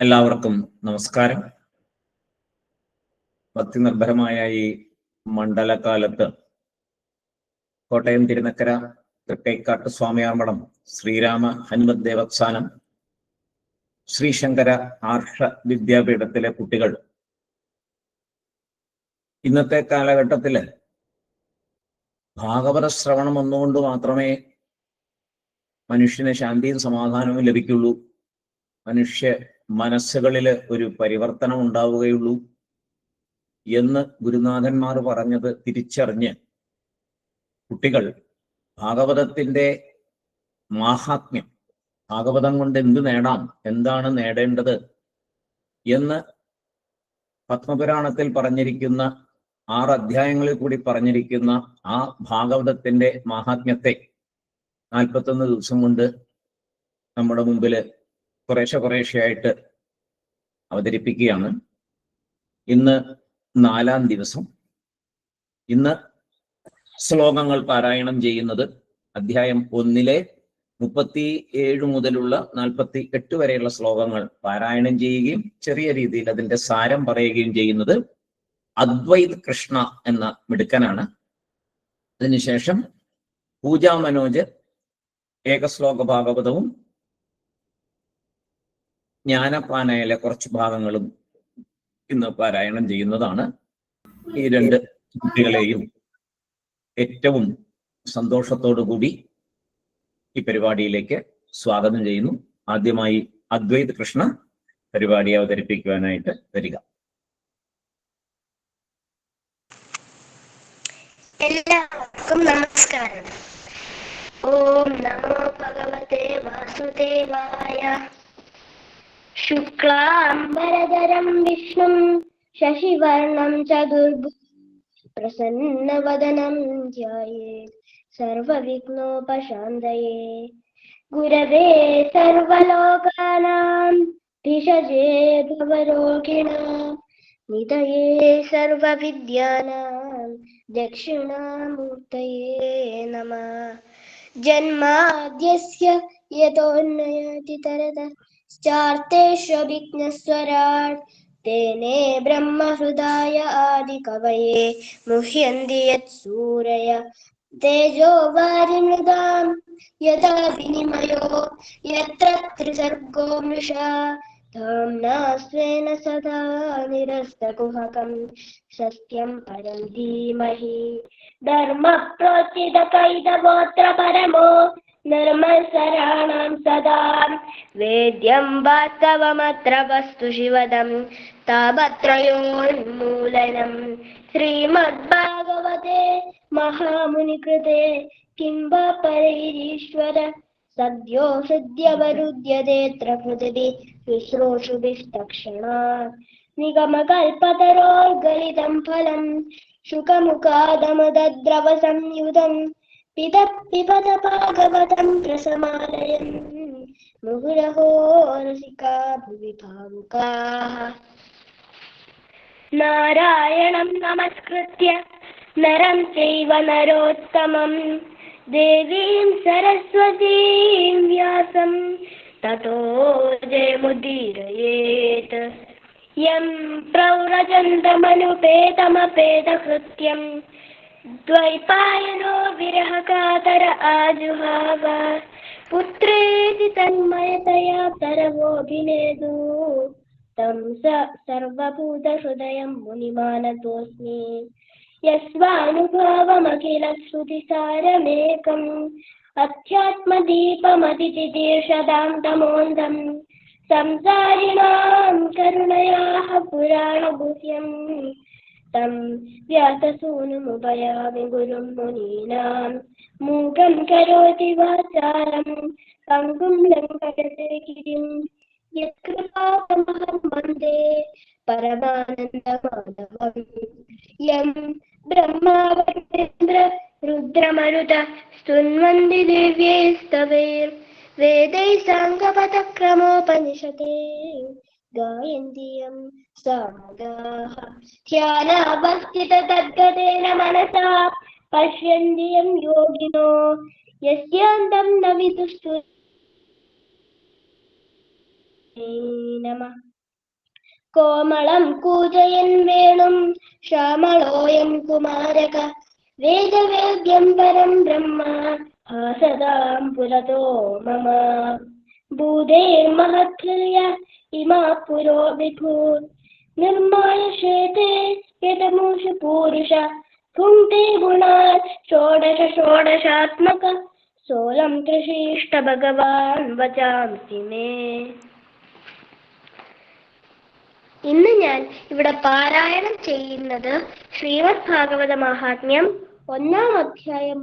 എല്ലാവർക്കും നമസ്കാരം. ഭക്തി നിർഭരമായ ഈ മണ്ഡലകാലത്ത് കോട്ടയം തിരുനക്കര തൃക്കൈക്കാട്ട് സ്വാമിയാർമഠം ശ്രീരാമ ഹനുമത് ദേവസ്ഥാനം ശ്രീശങ്കര ആർഷ വിദ്യാപീഠത്തിലെ കുട്ടികൾ. ഇന്നത്തെ കാലഘട്ടത്തിൽ ഭാഗവത ശ്രവണം ഒന്നുകൊണ്ട് മാത്രമേ മനുഷ്യന് ശാന്തിയും സമാധാനവും ലഭിക്കുള്ളൂ. മനുഷ്യ മനസ്സുകളിൽ ഒരു പരിവർത്തനം ഉണ്ടാവുകയുള്ളൂ എന്ന് ഗുരുനാഥന്മാർ പറഞ്ഞത് തിരിച്ചറിഞ്ഞ് കുട്ടികൾ ഭാഗവതത്തിന്റെ മാഹാത്മ്യം ഭാഗവതം കൊണ്ട് എന്ത് നേടാം എന്താണ് നേടേണ്ടത് എന്ന് പത്മപുരാണത്തിൽ പറഞ്ഞിരിക്കുന്ന ആറ് അധ്യായങ്ങളിൽ കൂടി പറഞ്ഞിരിക്കുന്ന ആ ഭാഗവതത്തിന്റെ മാഹാത്മ്യത്തെ നാൽപ്പത്തൊന്ന് ദിവസം കൊണ്ട് നമ്മുടെ മുമ്പിൽ കുറേശ്ശെ കുറേശ്ശെയായിട്ട് അവതരിപ്പിക്കുകയാണ്. ഇന്ന് നാലാം ദിവസം. ഇന്ന് ശ്ലോകങ്ങൾ പാരായണം ചെയ്യുന്നത് അധ്യായം ഒന്നിലെ മുപ്പത്തി ഏഴ് മുതലുള്ള നാൽപ്പത്തി എട്ട് വരെയുള്ള ശ്ലോകങ്ങൾ പാരായണം ചെയ്യുകയും ചെറിയ രീതിയിൽ അതിന്റെ സാരം പറയുകയും ചെയ്യുന്നത് അദ്വൈത് കൃഷ്ണ എന്ന മിടുക്കനാണ്. അതിനുശേഷം പൂജാ മനോജ് ഏകശ്ലോക ഭാഗവതവും ജ്ഞാനപ്പാനയിലെ കുറച്ച് ഭാഗങ്ങളും ഇന്ന് പാരായണം ചെയ്യുന്നതാണ്. ഈ രണ്ട് കുട്ടികളെയും ഏറ്റവും സന്തോഷത്തോടു കൂടി ഈ പരിപാടിയിലേക്ക് സ്വാഗതം ചെയ്യുന്നു. ആദ്യമായി അദ്വൈത് കൃഷ്ണ പരിപാടി അവതരിപ്പിക്കുവാനായിട്ട് വരിക. എല്ലാവർക്കും നമസ്കാരം. ഓം നമോ ഭഗവതേ വാസുദേവായ शुक्लाम्बरधरं विष्णुं शशिवर्णं चतुर्भु प्रसन्न वदनम सर्वविघ्नोपशान्तये। गुरवे सर्वलोकानां भिषजे भवरोगिणां निधये सर्वविद्यानां दक्षिणामूर्तये नमः। जन्माद्यस्य यतोन्नयति स्चार्तेष्व विघ्नस्वराट् तेने ब्रह्महृदाय आदिकवये मुह्यन्ति यत्सूरय तेजो वारिमृदां यदा विनिमयो यत्र त्रिसर्गो मृषा धाम्ना स्वेन सदा निरस्तकुहकं सत्यं परं धीमहि धर्मप्रोचितकैतगोत्र परमो निर्मत्सराणां सदा वेद्यं वास्तवमत्र वस्तु शिवदं तापत्रयोन्मूलनं श्रीमद्भागवते महामुनिकृते किं वा परैरीश्वर सद्यो हृद्यवरुध्यतेऽत्र पृथिवी शुश्रूषुभिस्तक्षणात् निगमकल्पतरोर्गलितं फलं रसिका भुवि भावुकाः। नारायणं नमस्कृत्य नरं चैव नरोत्तमं देवीं सरस्वतीं व्यासं, ततो जयमुदीरयेत्। यं प्रव्रजन्तमनुपेतमपेतकृत्यम् द्वैपायनो विरहकातर आजुहाव। पुत्रेति तन्मयतया तरवोऽभिनेदु तं स सर्वभूतहृदयं मुनिमानतोऽस्मि। यस्वानुभवमखिलश्रुतिसारमेकम्। अध्यात्मदीपमतितितीर्षदां तमोन्दम् संसारिणां करुणयाः पुराणगुह्यम्। तं व्याससूनुमुपयामि गुरुं मुनीनां। मूकं करोति वाचालं पङ्गुं लङ्कयते गिरिं। यत्कृपातमहं वंदे। परमानन्दमाधवम्। यं ्रह्मावन्द्र रुद्रमरुत स्तुन्वन्दिव्यैस्तवेदैः साङ्गपथक्रमोपनिषते गायन्दीयं सा गाः ध्यानावस्थित मनसा पश्यन्तियं योगिनो। यस्यान्तं न विदुष्टु नमः। കോമളം കൂജയൻ വേണം ശ്യാമളോയം കുമാരക. വേദവേദ്യം പരം ബ്രഹ്മ ഹാസദാം പുരതോ മമ. ഭൂതേ മഹത്യ ഇമാ പുരോ വിഭൂ. നിർമ്മായ ശേതേ യതമൂഷ പൂരുഷ. ഭുങ്ക്തെ ഗുണാൽ ഷോഡശ ഷോഡശാത്മക. സോലം ത്രിശിഷ്ട ഭഗവാൻ വചാംസി മേ. ഇന്ന് ഞാൻ ഇവിടെ പാരായണം ചെയ്യുന്നത് ശ്രീമദ് ഭാഗവത മഹാത്മ്യം ഒന്നാം അധ്യായം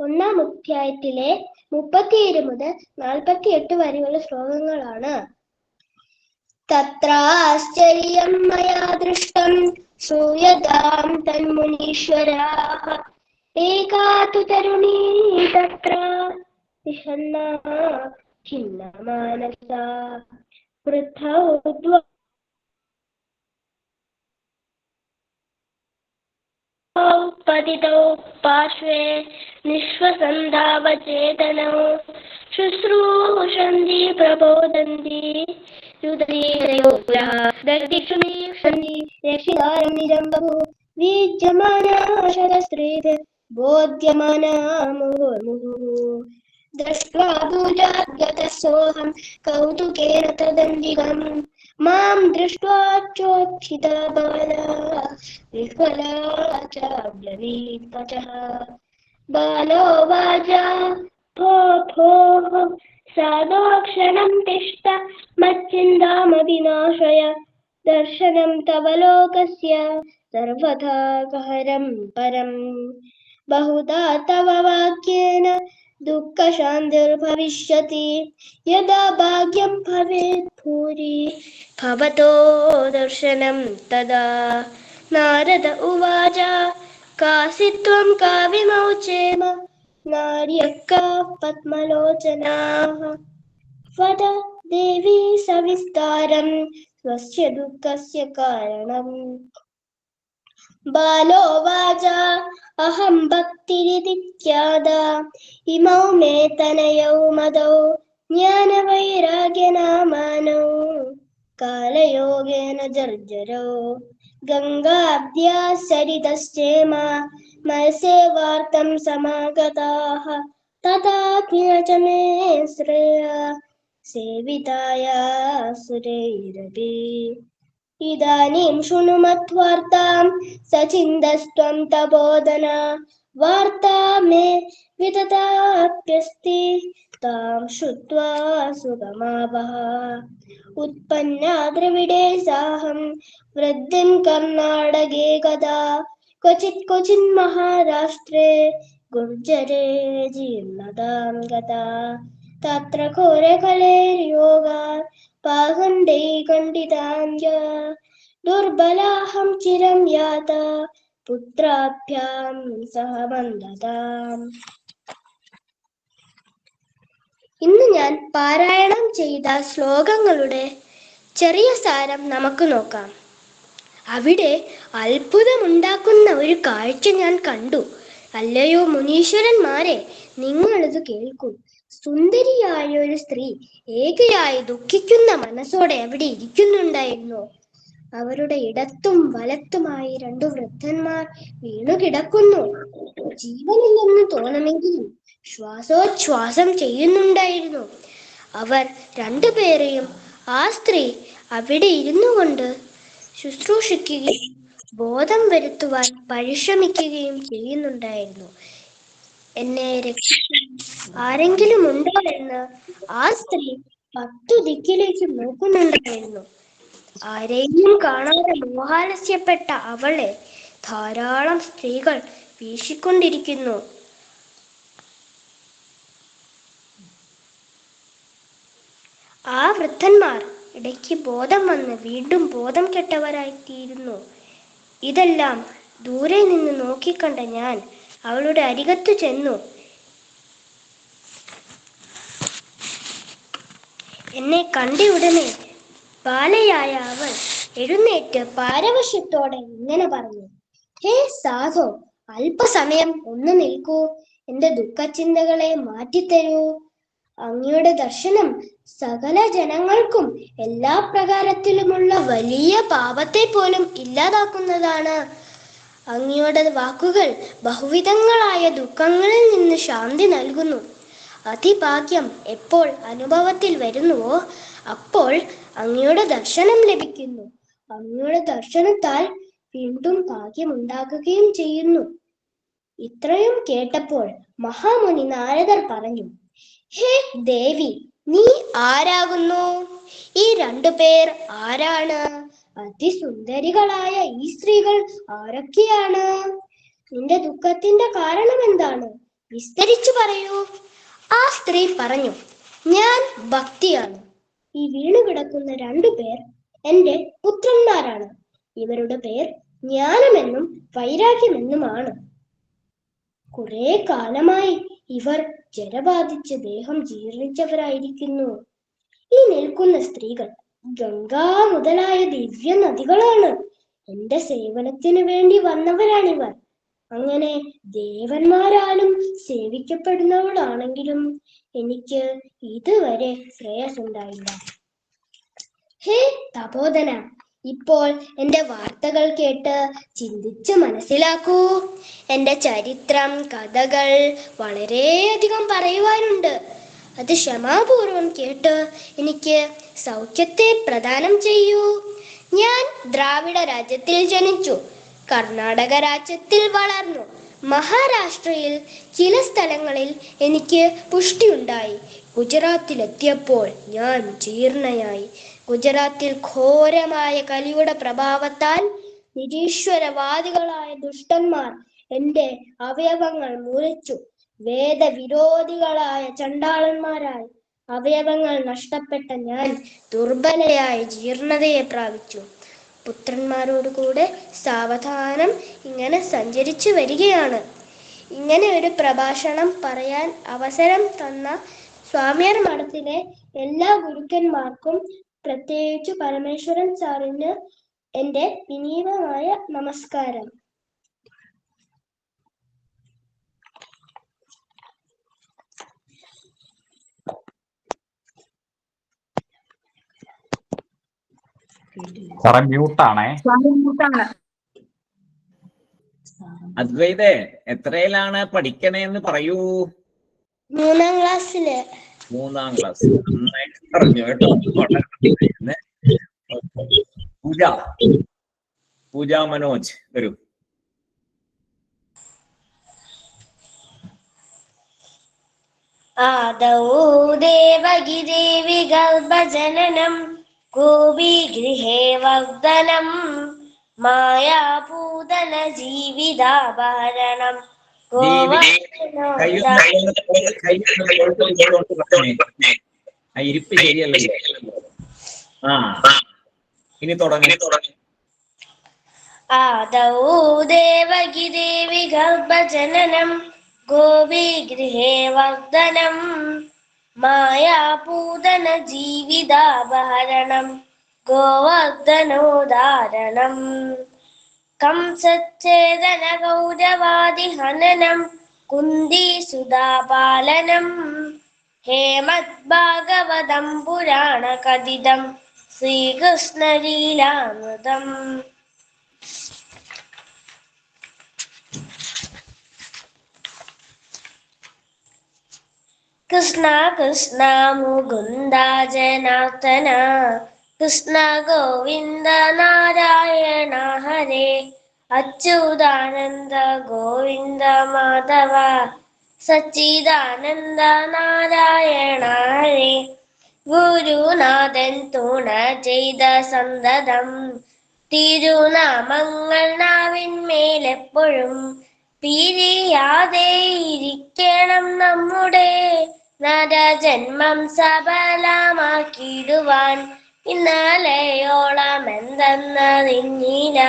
ഒന്നാം അധ്യായത്തിലെ മുപ്പത്തിയേഴ് മുതൽ നാൽപ്പത്തി എട്ട് വരെയുള്ള ശ്ലോകങ്ങളാണ്. തത്രാശ്ചര്യം മയാ ദൃഷ്ടം സൂയതാം തന്മുനീശ്വരാഹ. ഏകാ തരുണീ തത്ര ഖിന്നമാനസ. വൃദ്ധ पतितौ पार्श्वे निःश्वसन्धावचेतनौ शुश्रूषन्ति प्रबोधन्ति। युदरीरयोग्रः दर्दिक्षु नीक्षन्ति यक्षिदारं निजं बोध्यमाना मुहुर्मुहुः दृष्ट्वा पूजाद्गतः सोऽहं कौतुकेन तदन्दिगम् माँ दृष्ट्वा चोत्थिता बाला विह्वला च ब्रवीत्वचः बालो वाचा, भो, भोः सादोक्षणं तिष्ठ, मच्चिन्तामविनाशय। दर्शनं तव लोकस्य, सर्वथा कहरं परम्। बहुधा तव वाक्येन दुःखशान्तिर्भविष्यति यदा भाग्यं भवेत् भूरि भवतो दर्शनं तदा। नारद उवाच, कासि त्वं का विमोचेम नार्यः का पद्मलोचनाः। वद, देवी सविस्तारं, स्वस्य दुःखस्य कारणम्। बालो वाचा अहं भक्तिरिति ख्यादा इमौ मे तनयौ मदौ ज्ञानवैराग्यनामानौ कालयोगेन जर्जरौ गङ्गाब्द्या सरितश्चेमा मत्स्यवार्तं समागताः तथापि न च मे श्रेया सेविताया सुरैरपि इदानीं शृणु मत्वार्तां सचिन्दस्त्वं तबोधना वार्ता मे विदताप्यस्ति तां श्रुत्वा सुगमावः उत्पन्ना द्रविडे साहं वृद्धिं कर्णाटके कदा क्वचित् क्वचिन् महाराष्ट्रे गुर्जरे जीर्णतां गता तत्र घोरकलेर्योगात् पाखण्डे खण्डितां च दुर्बलाहं चिरं याता പുത്രാഭ്യാം സഹബന്ധതാം ഇന്ന് ഞാൻ പാരായണം ചെയ്ത ശ്ലോകങ്ങളുടെ ചെറിയ സാരം നമുക്ക് നോക്കാം അവിടെ അത്ഭുതമുണ്ടാക്കുന്ന ഒരു കാഴ്ച ഞാൻ കണ്ടു അല്ലയോ മുനീശ്വരന്മാരെ നിങ്ങളിത് കേൾക്കൂ സുന്ദരിയായ ഒരു സ്ത്രീ ഏകയായി ദുഃഖിക്കുന്ന മനസ്സോടെ അവിടെ ഇരിക്കുന്നുണ്ടായിരുന്നു അവരുടെ ഇടത്തും വലത്തുമായി രണ്ടു വൃദ്ധന്മാർ വീണു കിടക്കുന്നു. ജീവനില്ലെന്ന് തോന്നുമെങ്കിലും ശ്വാസോച്ഛ്വാസം ചെയ്യുന്നുണ്ടായിരുന്നു. അവർ രണ്ടുപേരെയും ആ സ്ത്രീ അവിടെ ഇരുന്നു കൊണ്ട് ശുശ്രൂഷിക്കുകയും ബോധം വരുത്തുവാൻ പരിശ്രമിക്കുകയും ചെയ്യുന്നുണ്ടായിരുന്നു. എന്നെ രക്ഷിക്കാൻ ആരെങ്കിലും ഉണ്ടോ? എന്ന് ആ സ്ത്രീ പത്തു ദിക്കിലേക്ക് നോക്കുന്നുണ്ടായിരുന്നു. ആരെയും കാണാതെ മോഹാലസ്യപ്പെട്ട അവളെ ധാരാളം സ്ത്രീകൾ വീശിക്കൊണ്ടിരിക്കുന്നു. ആ വൃദ്ധന്മാർ ഇടയ്ക്ക് ബോധം വന്ന് വീണ്ടും ബോധം കെട്ടവരായിത്തീരുന്നു. ഇതെല്ലാം ദൂരെ നിന്ന് നോക്കിക്കണ്ട ഞാൻ അവളുടെ അരികത്തു ചെന്നു. എന്നെ കണ്ട ഉടനെ ബാലയായ അവൾ എഴുന്നേറ്റ് പാരവശ്യത്തോടെ ഇങ്ങനെ പറഞ്ഞു ഹേ സാധോ അല്പസമയം ഒന്ന് നിൽക്കൂ എന്റെ ദുഃഖചിന്തകളെ മാറ്റിത്തരൂ. അങ്ങയുടെ ദർശനം സകല ജനങ്ങൾക്കും എല്ലാ പ്രകാരത്തിലുമുള്ള വലിയ പാപത്തെ പോലും ഇല്ലാതാക്കുന്നതാണ്. അങ്ങയുടെ വാക്കുകൾ ബഹുവിധങ്ങളായ ദുഃഖങ്ങളിൽ നിന്ന് ശാന്തി നൽകുന്നു. അതിഭാഗ്യം എപ്പോൾ അനുഭവത്തിൽ വരുന്നുവോ അപ്പോൾ അങ്ങയുടെ ദർശനം ലഭിക്കുന്നു. അങ്ങയുടെ ദർശനത്താൽ വീണ്ടും ഭാഗ്യമുണ്ടാകുകയും ചെയ്യുന്നു. ഇത്രയും കേട്ടപ്പോൾ മഹാമുനി നാരദർ പറഞ്ഞു ഹേ ദേവി നീ ആരാകുന്നു? ഈ രണ്ടു പേർ ആരാണ്? അതിസുന്ദരികളായ ഈ സ്ത്രീകൾ ആരൊക്കെയാണ്? നിന്റെ ദുഃഖത്തിന്റെ കാരണം എന്താണ്? വിസ്തരിച്ചു പറയൂ. ആ സ്ത്രീ പറഞ്ഞു ഞാൻ ഭക്തിയാണ്. ഈ വീണു കിടക്കുന്ന രണ്ടു പേർ എന്റെ പുത്രന്മാരാണ്. ഇവരുടെ പേർ ജ്ഞാനമെന്നും വൈരാഗ്യമെന്നുമാണ്. കുറെ കാലമായി ഇവർ ജലബാധിച്ച് ദേഹം ജീർണിച്ചവരായിരിക്കുന്നു. ഈ നിൽക്കുന്ന സ്ത്രീകൾ ഗംഗാ മുതലായ ദിവ്യ നദികളാണ് എന്റെ സേവനത്തിന് വേണ്ടി വന്നവരാണിവർ. അങ്ങനെ ദേവന്മാരാലും സേവിക്കപ്പെടുന്നവളാണെങ്കിലും എനിക്ക് ഇതുവരെ ശ്രേയസുണ്ടായില്ല ഹേ തപോധന ഇപ്പോൾ എന്റെ വാർത്തകൾ കേട്ട് ചിന്തിച്ച് മനസ്സിലാക്കൂ. എന്റെ ചരിത്രം കഥകൾ വളരെയധികം പറയുവാനുണ്ട്. അത് ക്ഷമാപൂർവം കേട്ട് എനിക്ക് സൗഖ്യത്തെ പ്രദാനം ചെയ്യൂ. ഞാൻ ദ്രാവിഡ രാജ്യത്തിൽ ജനിച്ചു. കർണാടക രാജ്യത്തിൽ വളർന്നു. മഹാരാഷ്ട്രയിൽ ചില സ്ഥലങ്ങളിൽ എനിക്ക് പുഷ്ടിയുണ്ടായി. ഗുജറാത്തിലെത്തിയപ്പോൾ ഞാൻ ജീർണയായി. ഗുജറാത്തിൽ ഘോരമായ കലിയുടെ പ്രഭാവത്താൽ നിരീശ്വരവാദികളായ ദുഷ്ടന്മാർ എന്റെ അവയവങ്ങൾ മുറിച്ചു. വേദവിരോധികളായ ചണ്ടാളന്മാരായി അവയവങ്ങൾ നഷ്ടപ്പെട്ട ഞാൻ ദുർബലയായി ജീർണതയെ പ്രാപിച്ചു. പുത്രന്മാരോട് കൂടെ സാവധാനം ഇങ്ങനെ സഞ്ചരിച്ചു വരികയാണ്. ഇങ്ങനെ ഒരു പ്രഭാഷണം പറയാൻ അവസരം തന്ന സ്വാമിയാർ മഠത്തിലെ എല്ലാ ഗുരുക്കന്മാർക്കും പ്രത്യേകിച്ചു പരമേശ്വരൻ സാറിന് എന്റെ വിനീതമായ നമസ്കാരം. സാറേ മ്യൂട്ടാണേ അദ്വൈതേ എത്രയിലാണ് പഠിക്കണേന്ന് പറയൂ. മൂന്നാം ക്ലാസ്സിൽ. മൂന്നാം ക്ലാസ്. നന്നായിട്ട് പറഞ്ഞു കേട്ടോ. പൂജ. പൂജ മനോജ് വരൂ. ആദൗ ദേവഗിദേവി ഗർഭജനനം ഗോപി ഗൃഹേ വർദ്ധനം മായാപൂതന ജീവിതാഭരണം ഇരിപ്പ് ശരിയല്ലല്ലോ ആ ഇനി തുടങ്ങി ആദൗ ദേവഗിദേവി ഗർഭജനനം ഗോപി ഗൃഹേ വർദ്ധനം മായാപൂതന ജീവിതാപഹരണം ഗോവർദ്ധനോദാരണം കംസച്ഛേദന ഗൗരവാദി ഹനനം കുന്ദീസുതാപാലനം ഹേമത് ഭാഗവതം പുരാണ കഥിതം ശ്രീകൃഷ്ണലീലാമൃതം. കൃഷ്ണ കൃഷ്ണ മുകുന്ദ ജനാർദ്ദന. കൃഷ്ണ ഗോവിന്ദ നാരായണ ഹരേ. അച്യുതാനന്ദ ഗോവിന്ദ മാധവ. സച്ചിദാനന്ദ നാരായണ ഹരേ. ഗുരുനാഥൻ തുണ ചെയ്ത സന്തതം. തിരുനാമങ്ങൾ നാവിന്മേലെപ്പോഴും പിരിയാതെ ഇരിക്കണം നമ്മുടെ നരജന്മം സബലമാക്കിയിടുവാൻ ഇന്നലെയോളം എന്തെന്നറിഞ്ഞില്ല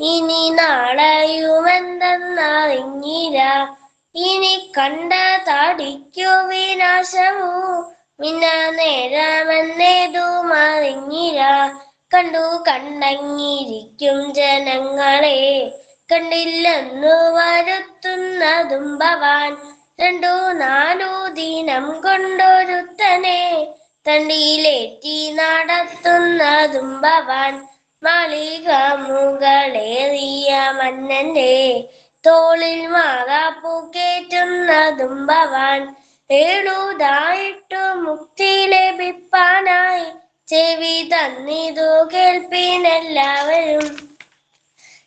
ഇനി നാളെയുമെന്തെന്നറിഞ്ഞില്ല ഇനി കണ്ട തടിക്കു വിനാശമോ. മിന്ന നേരമെന്നേതു മറിഞ്ഞില്ല കണ്ടു കണ്ടങ്ങിരിക്കും ജനങ്ങളെ. കണ്ടില്ലെന്നു വരുത്തുന്നതും ഭവാൻ. രണ്ടു നാലു ദിനം കൊണ്ടൊരുത്തനെ തണ്ടിയിലേറ്റി നടത്തുന്നതും ഭവാൻ മാളിക മുകളേറിയ മന്നന്റെ തോളിൽ മാറാപ്പു കേറ്റുന്നതും ഭവാൻ ഏഴുതായിട്ടു മുക്തി ലഭിപ്പാനായി ചെവി തന്നിതു കേൾപ്പിനെല്ലാവരും.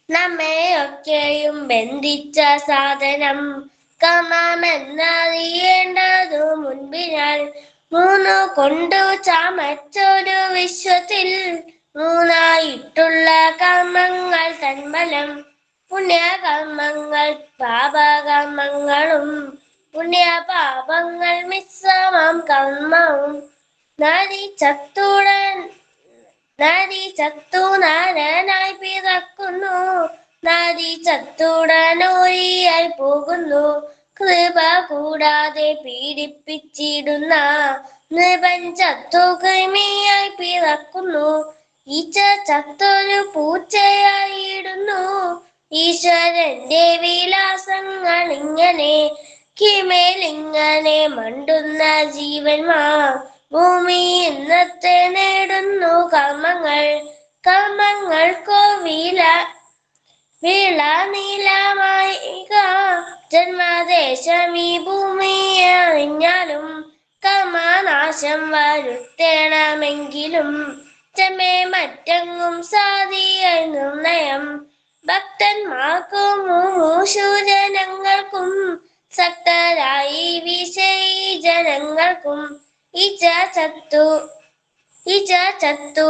നമ്മെയൊക്കെയും ബന്ധിച്ച സാധനം കമമെന്നറിയേണ്ടതു മുൻപിനാൽ. മൂന്നു കൊണ്ടു ചമച്ചൊരു വിശ്വത്തിൽ മൂന്നായിട്ടുള്ള കർമ്മങ്ങൾ തന്മലം. പുണ്യകർമ്മങ്ങൾ പാപകർമ്മങ്ങളും. പുണ്യ പാപങ്ങൾ മിശ്രമം കർമ്മവും. നരി ചത്തുടൻ നരി ചത്തു നാരനായി പിറക്കുന്നു. നരി ചത്തുടനോരിയായി പോകുന്നു. കൃപ കൂടാതെ പീഡിപ്പിച്ചിടുന്ന നൃപൻ ചത്തു കൃമിയായി പിറക്കുന്നു. ഈച്ച ചത്തൊരു പൂച്ചയായിടുന്നു. ഈശ്വരന്റെ വിലാസങ്ങൾ ഇങ്ങനെ കിമേലിങ്ങനെ മണ്ടുന്ന ജീവന്മാർ ഭൂമി ഇന്നത്തെ നേടുന്നു കർമ്മങ്ങൾ. കർമ്മങ്ങൾക്കോ വില വിള നീലമായിക ജന്മദേശം ഈ ഭൂമിയെ കർമ്മനാശം വരുത്തേണമെങ്കിലും ചെമ്മേ മറ്റെങ്ങും സാധിയായി നിർണയം ഭക്തന്മാർക്കും ജനങ്ങൾക്കും സക്തരായി വിഷയി ജനങ്ങൾക്കും ഇച്ച ചത്തു ഇച്ച ചത്തു.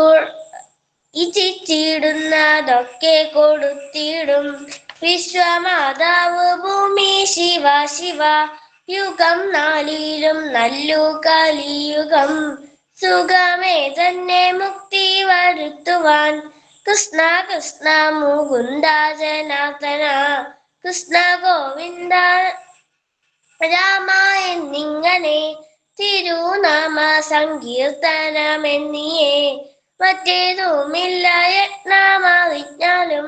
ഇച്ചിച്ചിടുന്നതൊക്കെ കൊടുത്തിടും. വിശ്വമാതാവ് ഭൂമി ശിവ ശിവ. യുഗം നാലിലും നല്ലു കലിയുഗം സുഖമേ തന്നെ മുക്തി വരുത്തുവാൻ. കൃഷ്ണ കൃഷ്ണ മുകുന്ദ ജനാർദ്ദന. കൃഷ്ണ ഗോവിന്ദ രാമ എന്നിങ്ങനെ തിരുനാമ സങ്കീർത്തനമെന്നിയേ. മറ്റേതുമില്ല യജ്ഞമറിഞ്ഞാലും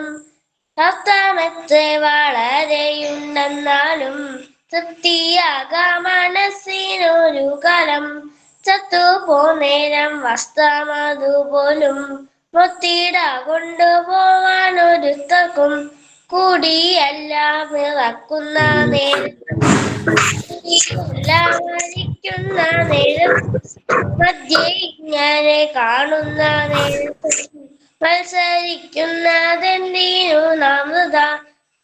അർത്ഥമെത്ര വളരെയുണ്ടെന്നാലും തൃപ്തിയാകാ മനസ്സിനൊരു കാലം. ചത്തു പോന്നേരം വസ്ത്രമതുപോലും മുത്തിട കൊണ്ടുപോവാൻ ഒരുത്തക്കും കൂടിയല്ല ഇറക്കുന്ന നേരം. മരിക്കുന്ന നേരം മധ്യേ ഇങ്ങനെ കാണുന്ന നേരത്ത് മത്സരിക്കുന്നതെന്തിനു നാമൃത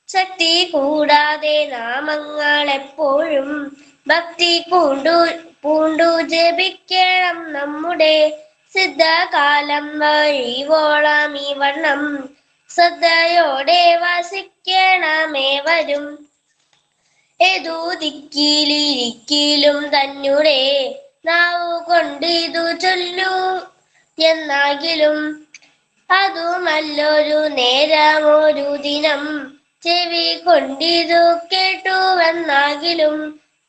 ശക്തി കൂടാതെ നാമങ്ങൾ എപ്പോഴും ഭക്തി പൂണ്ടു പൂണ്ടു ജപിക്കണം നമ്മുടെ സിദ്ധകാലം വഴിവോളം ഈ വണ്ണം ശ്രദ്ധയോടെ വസിക്കണമേ വരും ഏതു ദിക്കിലിരിക്കിലും തന്നെ നാവു കൊണ്ടിതു ചൊല്ലു. എന്നാകിലും അതുമല്ലൊരു നേരമൊരു ദിനം. ചെവി കൊണ്ടിതു കേട്ടുവെന്നാകിലും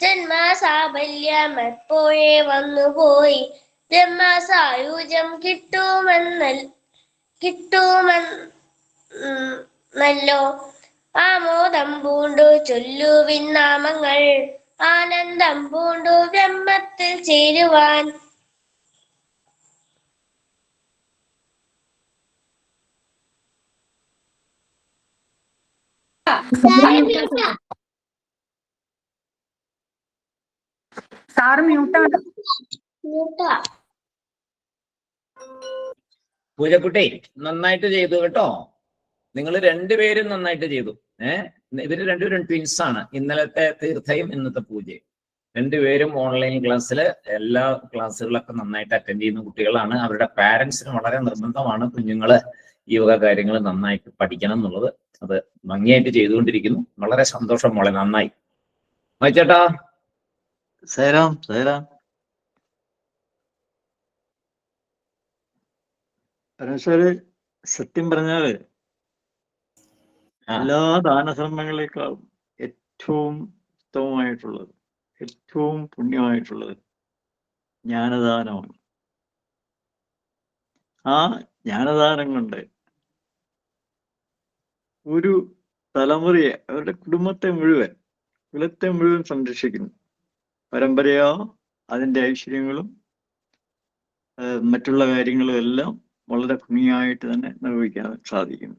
ജന്മസാബല്യം എപ്പോഴേ വന്നുപോയി. ബ്രഹ്മസായുജം കിട്ടുമെന്നൽ കിട്ടുമെന്നല്ലോ. ആമോദം പൂണ്ടു ചൊല്ലുവിൻ നാമങ്ങൾ. ആനന്ദം പൂണ്ടു ബ്രഹ്മത്തിൽ ചേരുവാൻ. സാറ് മ്യൂട്ടാണ്. പൂജക്കുട്ടി നന്നായിട്ട് ചെയ്തു കേട്ടോ. നിങ്ങൾ രണ്ടുപേരും നന്നായിട്ട് ചെയ്തു. ഏഹ് ഇവർ രണ്ടുപേരും ട്വിൻസ് ആണ്. ഇന്നലത്തെ തീർത്ഥയും ഇന്നത്തെ പൂജയും. രണ്ടുപേരും ഓൺലൈൻ ക്ലാസ്സിൽ എല്ലാ ക്ലാസ്സുകളൊക്കെ നന്നായിട്ട് അറ്റൻഡ് ചെയ്യുന്ന കുട്ടികളാണ്. അവരുടെ പാരന്റ്സിന് വളരെ നിർബന്ധമാണ് കുഞ്ഞുങ്ങൾ ഈ വക കാര്യങ്ങൾ നന്നായിട്ട് പഠിക്കണം എന്നുള്ളത്. അത് ഭംഗിയായിട്ട് ചെയ്തുകൊണ്ടിരിക്കുന്നു. വളരെ സന്തോഷം മോളെ. നന്നായി. വായിച്ചേട്ടാ സൈറാം സൈറാം പരമേശ്വര് സത്യം പറഞ്ഞാൽ. എല്ലാ ദാനധർമ്മങ്ങളെക്കാളും ഏറ്റവും ഉത്തമമായിട്ടുള്ളത് ഏറ്റവും പുണ്യമായിട്ടുള്ളത് ജ്ഞാനദാനമാണ്. ആ ജ്ഞാനദാനം കൊണ്ട് ഒരു തലമുറയെ അവരുടെ കുടുംബത്തെ മുഴുവൻ കുലത്തെ മുഴുവൻ സംരക്ഷിക്കുന്നു. പരമ്പരയോ അതിന്റെ ഐശ്വര്യങ്ങളും മറ്റുള്ള കാര്യങ്ങളും എല്ലാം വളരെ ഭംഗിയായിട്ട് തന്നെ നിർവഹിക്കാൻ സാധിക്കുന്നു.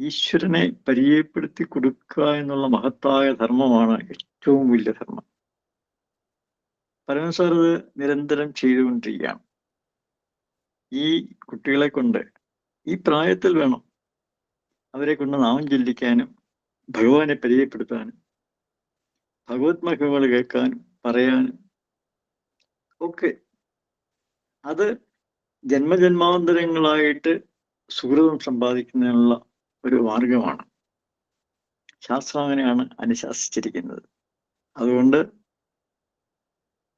ഈശ്വരനെ പരിചയപ്പെടുത്തി കൊടുക്കുക എന്നുള്ള മഹത്തായ ധർമ്മമാണ് ഏറ്റവും വലിയ ധർമ്മം. പരമസാർ നിരന്തരം ചെയ്തുകൊണ്ടിരിക്കുകയാണ്. ഈ കുട്ടികളെ കൊണ്ട് ഈ പ്രായത്തിൽ വേണം അവരെ കൊണ്ട് നാമം ചൊല്ലിക്കാനും ഭഗവാനെ പരിചയപ്പെടുത്താനും ഭഗവത് മഹിമകൾ കേൾക്കാനും പറയാനും ഒക്കെ. അത് ജന്മജന്മാന്തരങ്ങളായിട്ട് സുഹൃതം സമ്പാദിക്കുന്നതിനുള്ള ഒരു മാർഗമാണ്. ശാസ്ത്രം അങ്ങനെയാണ് അനുശാസിച്ചിരിക്കുന്നത്. അതുകൊണ്ട്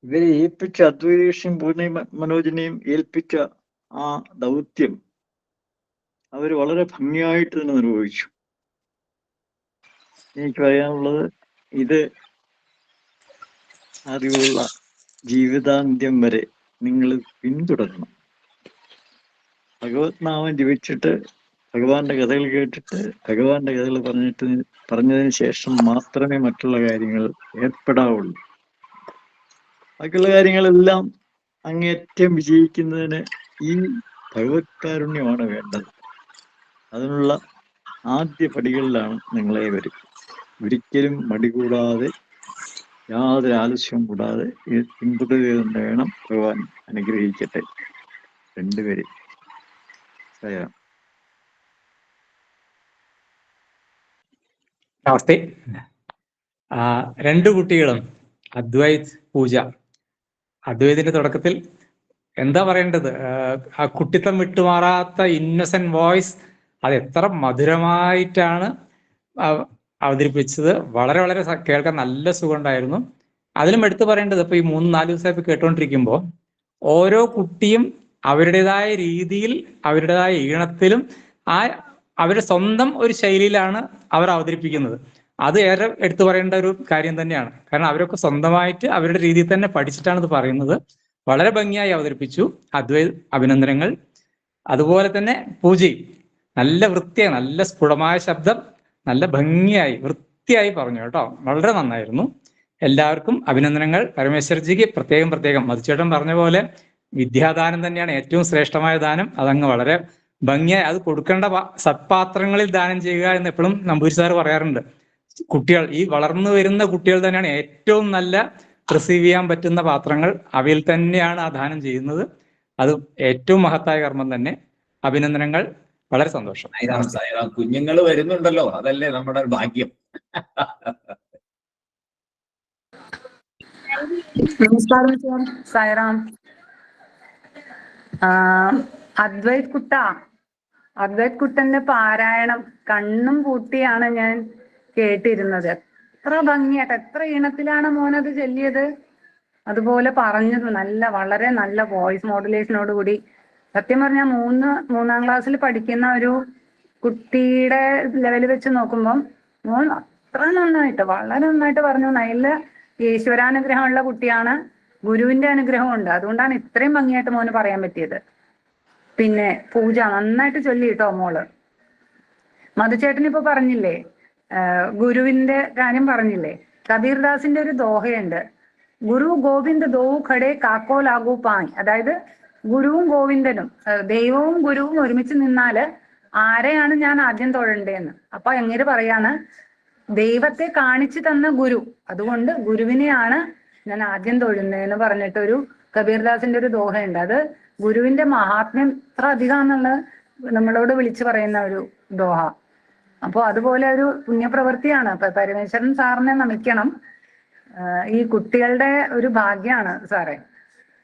ഇവരെ ഏൽപ്പിച്ച അദ്വൈതേഷ്യം പൂർണി മനോജിനെയും ഏൽപ്പിച്ച ആ ദൗത്യം അവർ വളരെ ഭംഗിയായിട്ട് തന്നെ നിർവഹിച്ചു എനിക്ക് പറയാനുള്ളത് ഇത് അറിവുള്ള ജീവിതാന്ത്യം വരെ നിങ്ങൾ പിന്തുടരണം. ഭഗവത് നാമം ജപിച്ചിട്ട് ഭഗവാന്റെ കഥകൾ കേട്ടിട്ട് ഭഗവാന്റെ കഥകൾ പറഞ്ഞിട്ട് പറഞ്ഞതിന് ശേഷം മാത്രമേ മറ്റുള്ള കാര്യങ്ങൾ ഏർപ്പെടാവുള്ളൂ. ബാക്കിയുള്ള കാര്യങ്ങളെല്ലാം അങ്ങേറ്റം വിജയിക്കുന്നതിന് ഈ ഭഗവത് കാരുണ്യമാണ് വേണ്ടത്. അതിനുള്ള ആദ്യ പടികളിലാണ് നിങ്ങളെ വരും ഒരിക്കലും മടി കൂടാതെ യാതൊരു ആലസ്യവും കൂടാതെ ഇത് വേണം. ഭഗവാൻ അനുഗ്രഹിക്കട്ടെ. രണ്ടുപേരും. പറയാം നമസ്തേ രണ്ടു കുട്ടികളും അദ്വൈത് പൂജ. അദ്വൈതിന്റെ തുടക്കത്തിൽ എന്താ പറയേണ്ടത്? ആ കുട്ടിത്തം വിട്ടുമാറാത്ത ഇന്നസെന്റ് വോയിസ് അത് എത്ര മധുരമായിട്ടാണ് അവതരിപ്പിച്ചത്. വളരെ വളരെ കേൾക്കാൻ നല്ല സുഖമുണ്ടായിരുന്നു. അതിലും എടുത്തു പറയേണ്ടത് ഇപ്പൊ ഈ മൂന്ന് നാല് ദിവസമായി കേട്ടുകൊണ്ടിരിക്കുമ്പോൾ ഓരോ കുട്ടിയും അവരുടേതായ രീതിയിൽ അവരുടേതായ ഈണത്തിലും ആ അവരുടെ സ്വന്തം ഒരു ശൈലിയിലാണ് അവർ അവതരിപ്പിക്കുന്നത്. അത് ഏറെ എടുത്തു പറയേണ്ട ഒരു കാര്യം തന്നെയാണ്. കാരണം അവരൊക്കെ സ്വന്തമായിട്ട് അവരുടെ രീതിയിൽ തന്നെ പഠിച്ചിട്ടാണ് ഇത് പറയുന്നത്. വളരെ ഭംഗിയായി അവതരിപ്പിച്ചു. അദ്വൈ അഭിനന്ദനങ്ങൾ. അതുപോലെ തന്നെ പൂജയും. നല്ല വൃത്തിയായി നല്ല സ്ഫുടമായ ശബ്ദം. നല്ല ഭംഗിയായി വൃത്തിയായി പറഞ്ഞു കേട്ടോ. വളരെ നന്നായിരുന്നു. എല്ലാവർക്കും അഭിനന്ദനങ്ങൾ. പരമേശ്വർജിക്ക് പ്രത്യേകം പ്രത്യേകം മധുചേട്ടൻ പറഞ്ഞ പോലെ വിദ്യാദാനം തന്നെയാണ് ഏറ്റവും ശ്രേഷ്ഠമായ ദാനം. അതങ്ങ് വളരെ ഭംഗിയായി അത് കൊടുക്കേണ്ട സത്പാത്രങ്ങളിൽ ദാനം ചെയ്യുക എന്ന് എപ്പോഴും നമ്പൂരി സാർ പറയാറുണ്ട്. കുട്ടികൾ ഈ വളർന്നു വരുന്ന കുട്ടികൾ തന്നെയാണ് ഏറ്റവും നല്ല റിസീവ് ചെയ്യാൻ പറ്റുന്ന പാത്രങ്ങൾ. അവയിൽ തന്നെയാണ് ആ ദാനം ചെയ്യുന്നത്. അത് ഏറ്റവും മഹത്തായ കർമ്മം തന്നെ. അഭിനന്ദനങ്ങൾ. വളരെ സന്തോഷം. സായിറാം സായിറാം. കുഞ്ഞുങ്ങൾ വരുന്നുണ്ടല്ലോ. അതല്ലേ നമ്മുടെ ഭാഗ്യം. നമസ്കാരം സായറാം. ആ, അദ്വൈത് കുട്ട. അദ്വൈത് കുട്ടന്റെ പാരായണം കണ്ണും പൂട്ടിയാണ് ഞാൻ കേട്ടിരുന്നത്. എത്ര ഭംഗിയായിട്ട് എത്ര ഈണത്തിലാണ് മോനത് ചൊല്ലിയത്. അതുപോലെ പറഞ്ഞത് നല്ല വളരെ നല്ല വോയിസ് മോഡുലേഷനോട് കൂടി. സത്യം പറഞ്ഞാൽ മൂന്ന് മൂന്നാം ക്ലാസ്സിൽ പഠിക്കുന്ന ഒരു കുട്ടിയുടെ ലെവൽ വെച്ച് നോക്കുമ്പം മോൻ അത്ര നന്നായിട്ട് വളരെ നന്നായിട്ട് പറഞ്ഞു. നല്ല ഈശ്വരാനുഗ്രഹമുള്ള കുട്ടിയാണ്. ഗുരുവിന്റെ അനുഗ്രഹമുണ്ട്. അതുകൊണ്ടാണ് ഇത്രയും ഭംഗിയായിട്ട് മോന് പറയാൻ പറ്റിയത്. പിന്നെ പൂജ നന്നായിട്ട് ചൊല്ലി കേട്ടോ മോൾ. മധുചേട്ടൻ ഇപ്പൊ പറഞ്ഞില്ലേ ഗുരുവിന്റെ കാര്യം പറഞ്ഞില്ലേ കബീർദാസിന്റെ ഒരു ദോഹയുണ്ട്. ഗുരു ഗോവിന്ദ് ദോ ഖടേ കാക്കോ ലാഗു പായ് അതായത് ഗുരുവും ഗോവിന്ദനും ദൈവവും ഗുരുവും ഒരുമിച്ച് നിന്നാൽ ആരെയാണ് ഞാൻ ആദ്യം തൊഴണ്ടേന്ന്? അപ്പൊ എങ്ങനെ പറയാണ് ദൈവത്തെ കാണിച്ചു തന്ന ഗുരു അതുകൊണ്ട് ഗുരുവിനെയാണ് ഞാൻ ആദ്യം തൊഴുന്നതെന്ന് പറഞ്ഞിട്ടൊരു കബീർദാസിന്റെ ഒരു ദോഹയുണ്ട്. അത് ഗുരുവിന്റെ മഹാത്മ്യം ഇത്ര അധികമാണെന്നുള്ളത് നമ്മളോട് വിളിച്ചു പറയുന്ന ഒരു ദോഹ. അപ്പോൾ അതുപോലെ ഒരു പുണ്യപ്രവൃത്തിയാണ്. അപ്പൊ പരമേശ്വരൻ സാറിനെ നമിക്കണം. ഈ കുട്ടികളുടെ ഒരു ഭാഗ്യമാണ് സാറേ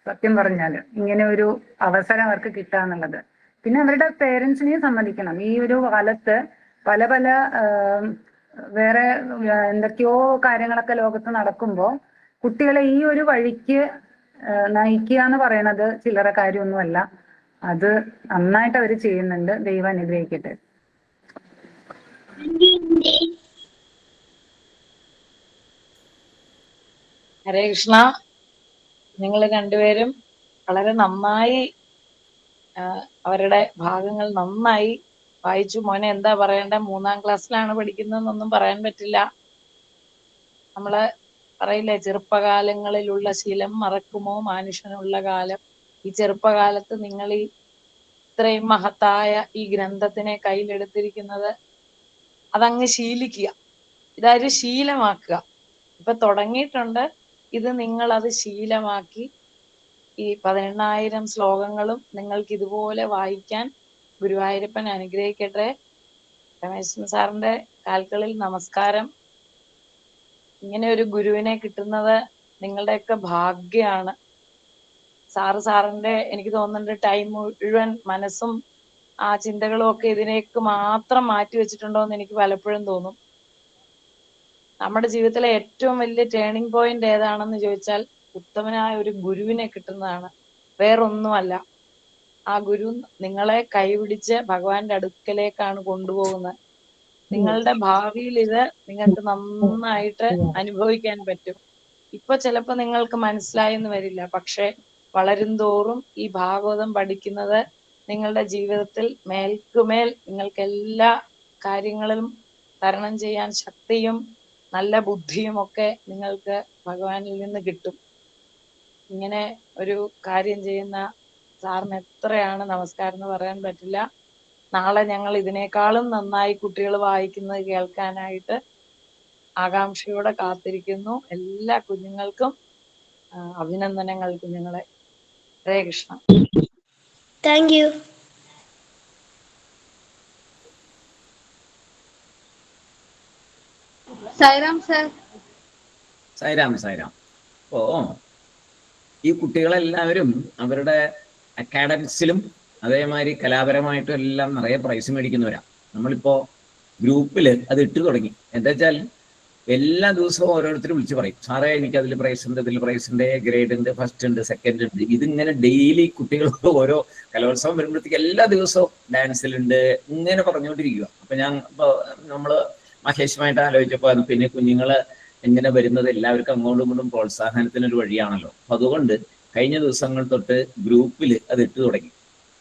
സത്യം പറഞ്ഞാൽ. ഇങ്ങനെ ഒരു അവസരം അവർക്ക് കിട്ടാന്നുള്ളത്. പിന്നെ അവരുടെ പേരൻസിനെയും സമ്മതിക്കണം. ഈ ഒരു കാലത്ത് പല പല വേറെ എന്തൊക്കെയോ കാര്യങ്ങളൊക്കെ ലോകത്ത് നടക്കുമ്പോൾ കുട്ടികളെ ഈ ഒരു വഴിക്ക് നയിക്കുക എന്ന് പറയണത് ചില്ലറ കാര്യമൊന്നുമല്ല. അത് നന്നായിട്ട് അവർ ചെയ്യുന്നുണ്ട്. ദൈവം അനുഗ്രഹിക്കട്ടെ. ഹരേ കൃഷ്ണ. നിങ്ങൾ രണ്ടുപേരും വളരെ നന്നായി അവരുടെ ഭാഗങ്ങൾ നന്നായി വായിച്ചു. മോനെ എന്താ പറയണ്ട? മൂന്നാം ക്ലാസ്സിലാണ് പഠിക്കുന്നതെന്നൊന്നും പറയാൻ പറ്റില്ല. നമ്മൾ പറയില്ലേ? ചെറുപ്പകാലങ്ങളിലുള്ള ശീലം മറക്കുമോ മനുഷ്യനുള്ള കാലം? ഈ ചെറുപ്പകാലത്ത് നിങ്ങൾ ഈ ഇത്രയും മഹത്തായ ഈ ഗ്രന്ഥത്തിനെ കയ്യിലെടുത്തിരിക്കുന്നത് അതങ്ങ് ശീലിക്കുക. ഇതൊരു ശീലമാക്കുക. ഇപ്പൊ തുടങ്ങിയിട്ടുണ്ട്. ഇത് നിങ്ങൾ അത് ശീലമാക്കി ഈ പതിനെണ്ണായിരം ശ്ലോകങ്ങളും നിങ്ങൾക്ക് ഇതുപോലെ വായിക്കാൻ ഗുരുവായൂരപ്പൻ അനുഗ്രഹിക്കട്ടെ. രമേശൻ സാറിന്റെ കാൽക്കളിൽ നമസ്കാരം. ഇങ്ങനെ ഒരു ഗുരുവിനെ കിട്ടുന്നത് നിങ്ങളുടെയൊക്കെ ഭാഗ്യമാണ് സാറ് സാറിന്റെ എനിക്ക് തോന്നുന്നുണ്ട് ടൈം മുഴുവൻ മനസ്സും ആ ചിന്തകളും ഒക്കെ ഇതിനേക്ക് മാത്രം മാറ്റി വെച്ചിട്ടുണ്ടോ എന്ന് എനിക്ക് പലപ്പോഴും തോന്നും. നമ്മുടെ ജീവിതത്തിലെ ഏറ്റവും വലിയ ടേണിംഗ് പോയിന്റ് ഏതാണെന്ന് ചോദിച്ചാൽ ഉത്തമനായ ഒരു ഗുരുവിനെ കിട്ടുന്നതാണ്. വേറൊന്നുമല്ല. ആ ഗുരു നിങ്ങളെ കൈപിടിച്ച് ഭഗവാന്റെ അടുക്കലേക്കാണ് കൊണ്ടുപോകുന്നത്. നിങ്ങളുടെ ഭാവിയിൽ ഇത് നിങ്ങൾക്ക് നന്നായിട്ട് അനുഭവിക്കാൻ പറ്റും. ഇപ്പൊ ചിലപ്പോ നിങ്ങൾക്ക് മനസ്സിലായെന്ന് വരില്ല. പക്ഷെ വളരും തോറും ഈ ഭാഗവതം പഠിക്കുന്നത് നിങ്ങളുടെ ജീവിതത്തിൽ മേൽക്കുമേൽ നിങ്ങൾക്ക് എല്ലാ കാര്യങ്ങളും തരണം ചെയ്യാൻ ശക്തിയും നല്ല ബുദ്ധിയും ഒക്കെ നിങ്ങൾക്ക് ഭഗവാനിൽ നിന്ന് കിട്ടും. ഇങ്ങനെ ഒരു കാര്യം ചെയ്യുന്ന സാറിന് എത്രയാണ് നമസ്കാരം എന്ന് പറയാൻ പറ്റില്ല. നാളെ ഞങ്ങൾ ഇതിനേക്കാളും നന്നായി കുട്ടികൾ വായിക്കുന്നത് കേൾക്കാനായിട്ട് ആകാംക്ഷയോടെ കാത്തിരിക്കുന്നു. എല്ലാ കുഞ്ഞുങ്ങൾക്കും അഭിനന്ദനങ്ങൾ കുഞ്ഞുങ്ങളെ. Hare Krishna. Thank you Sairam sir. Sairam Sairam. ഓ ഈ കുട്ടികളെല്ലാവരും അവരുടെ അക്കാഡമിക്സിലും അതേമാതിരി കലാപരമായിട്ടും എല്ലാം നിറയെ പ്രൈസ് മേടിക്കുന്നവരാ. നമ്മളിപ്പോ ഗ്രൂപ്പിൽ അത് ഇട്ട് തുടങ്ങി. എന്താ വെച്ചാൽ എല്ലാ ദിവസവും ഓരോരുത്തരും വിളിച്ച് പറയും. സാറേ എനിക്ക് അതിൽ പ്രൈസ് ഉണ്ട് ഇതിൽ പ്രൈസ് ഉണ്ട് ഗ്രേഡ് ഉണ്ട് ഫസ്റ്റ് ഉണ്ട് സെക്കൻഡ് ഉണ്ട്. ഇതിങ്ങനെ ഡെയിലി കുട്ടികൾക്ക് ഓരോ കലോത്സവം വരുമ്പോഴത്തേക്ക് എല്ലാ ദിവസവും ഡാൻസിലുണ്ട് ഇങ്ങനെ പറഞ്ഞുകൊണ്ടിരിക്കുക അപ്പൊ ഞാൻ ഇപ്പൊ നമ്മൾ മഹേഷുമായിട്ട് ആലോചിച്ചപ്പോ അത് പിന്നെ കുഞ്ഞുങ്ങൾ എങ്ങനെ വരുന്നത് എല്ലാവർക്കും അങ്ങോട്ടും ഇങ്ങോട്ടും പ്രോത്സാഹനത്തിനൊരു വഴിയാണല്ലോ. അപ്പൊ അതുകൊണ്ട് കഴിഞ്ഞ ദിവസങ്ങൾ തൊട്ട് ഗ്രൂപ്പിൽ അത് ഇട്ട് തുടങ്ങി.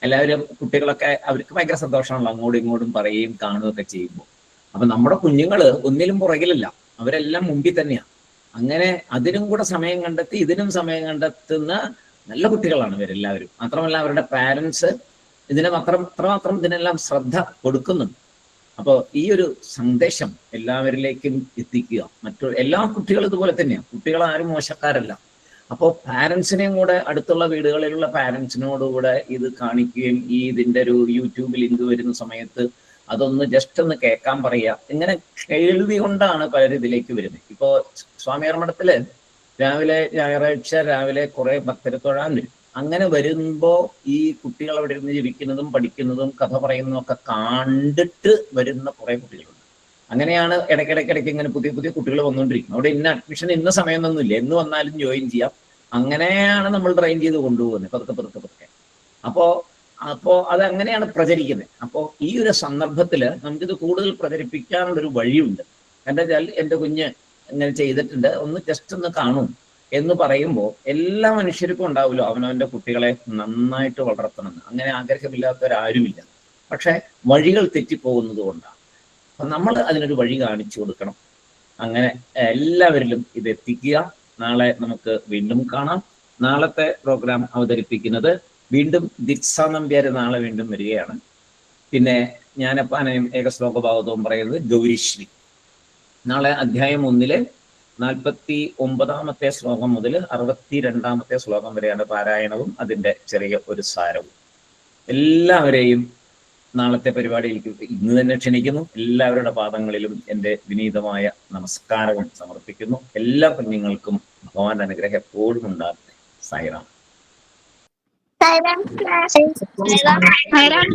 എല്ലാവരും കുട്ടികളൊക്കെ അവർക്ക് ഭയങ്കര സന്തോഷമാണല്ലോ. അങ്ങോട്ടും ഇങ്ങോട്ടും പറയുകയും കാണുകയൊക്കെ ചെയ്യുമ്പോൾ. അപ്പൊ നമ്മുടെ കുഞ്ഞുങ്ങൾ ഒന്നിലും പുറകിലല്ല. അവരെല്ലാം മുമ്പിൽ തന്നെയാണ് അങ്ങനെ അതിനും കൂടെ സമയം കണ്ടെത്തി ഇതിനും സമയം കണ്ടെത്തുന്ന നല്ല കുട്ടികളാണ് ഇവരെല്ലാവരും. മാത്രമല്ല അവരുടെ പാരൻസ് ഇതിനെ മാത്രം അത്രമാത്രം ഇതിനെല്ലാം ശ്രദ്ധ കൊടുക്കുന്നുണ്ട്. അപ്പോൾ ഈ ഒരു സന്ദേശം എല്ലാവരിലേക്കും എത്തിക്കുക. മറ്റു എല്ലാ കുട്ടികളും ഇതുപോലെ തന്നെയാണ് കുട്ടികൾ ആരും മോശക്കാരല്ല. അപ്പോൾ പാരൻസിനെയും കൂടെ അടുത്തുള്ള വീടുകളിലുള്ള പാരൻസിനോടുകൂടെ ഇത് കാണിക്കുകയും ഈ ഇതിന്റെ ഒരു യൂട്യൂബ് ലിങ്ക് വരുന്ന സമയത്ത് അതൊന്ന് ജസ്റ്റ് ഒന്ന് കേൾക്കാൻ പറയുക. ഇങ്ങനെ എഴുതി കൊണ്ടാണ് പലരും ഇതിലേക്ക് വരുന്നത്. ഇപ്പോ സ്വാമിയാർ മഠത്തിൽ രാവിലെ ഞായറാഴ്ച രാവിലെ കുറെ ഭക്തരെ തൊഴാൻ വരും. അങ്ങനെ വരുമ്പോ ഈ കുട്ടികൾ അവിടെ ഇരുന്ന് ജീവിക്കുന്നതും പഠിക്കുന്നതും കഥ പറയുന്നതും ഒക്കെ കണ്ടിട്ട് വരുന്ന കുറെ കുട്ടികളുണ്ട്. അങ്ങനെയാണ് ഇടയ്ക്കിടയ്ക്കിടയ്ക്ക് ഇങ്ങനെ പുതിയ പുതിയ കുട്ടികൾ വന്നുകൊണ്ടിരിക്കുന്നത് അവിടെ ഇന്ന അഡ്മിഷൻ ഇന്ന സമയമൊന്നുമില്ല. എന്ന് വന്നാലും ജോയിൻ ചെയ്യാം. അങ്ങനെയാണ് നമ്മൾ ട്രെയിൻ ചെയ്ത് കൊണ്ടുപോകുന്നത് പതുക്കെ പതുക്കെ പതുക്കെ. അപ്പോ അപ്പോ അത് പ്രചരിക്കുന്നത് അപ്പോ ഈ ഒരു സന്ദർഭത്തിൽ നമുക്കിത് കൂടുതൽ പ്രചരിപ്പിക്കാനുള്ള ഒരു വഴിയുണ്ട്. എന്താ വെച്ചാൽ എന്റെ കുഞ്ഞ് ഇങ്ങനെ ചെയ്തിട്ടുണ്ട്. ഒന്ന് ജസ്റ്റ് ഒന്ന് കാണും എന്ന് പറയുമ്പോൾ എല്ലാ മനുഷ്യർക്കും ഉണ്ടാവുമല്ലോ അവനവന്റെ കുട്ടികളെ നന്നായിട്ട് വളർത്തണം. അങ്ങനെ ആഗ്രഹമില്ലാത്തവരാരുമില്ല. പക്ഷെ വഴികൾ തെറ്റിപ്പോകുന്നത് കൊണ്ടാണ്. അപ്പൊ നമ്മൾ അതിനൊരു വഴി കാണിച്ചു കൊടുക്കണം. അങ്ങനെ എല്ലാവരിലും ഇത് എത്തിക്കുക നാളെ നമുക്ക് വീണ്ടും കാണാം. നാളത്തെ പ്രോഗ്രാം അവതരിപ്പിക്കുന്നത് വീണ്ടും ദിക്സ നമ്പ്യാർ നാളെ വീണ്ടും വരികയാണ്. പിന്നെ ജ്ഞാനപ്പാനയും ഏകശ്ലോക ഭാഗതവും പറയുന്നത് ഗൗരിശ്രീ. നാളെ അധ്യായം ഒന്നിലെ നാൽപ്പത്തി ഒമ്പതാമത്തെ ശ്ലോകം മുതൽ അറുപത്തി രണ്ടാമത്തെ ശ്ലോകം വരെയാണ് പാരായണവും അതിന്റെ ചെറിയ ഒരു സാരവും. എല്ലാവരെയും നാളത്തെ പരിപാടിയിലേക്ക് ഇന്ന് തന്നെ ക്ഷണിക്കുന്നു. എല്ലാവരുടെ പാദങ്ങളിലും എന്റെ വിനീതമായ നമസ്കാരവും സമർപ്പിക്കുന്നു. എല്ലാ കുഞ്ഞുങ്ങൾക്കും ഭഗവാന്റെ അനുഗ്രഹം എപ്പോഴും ഉണ്ടാകട്ടെ. സായിറാം സൈറാം. സൈറാം.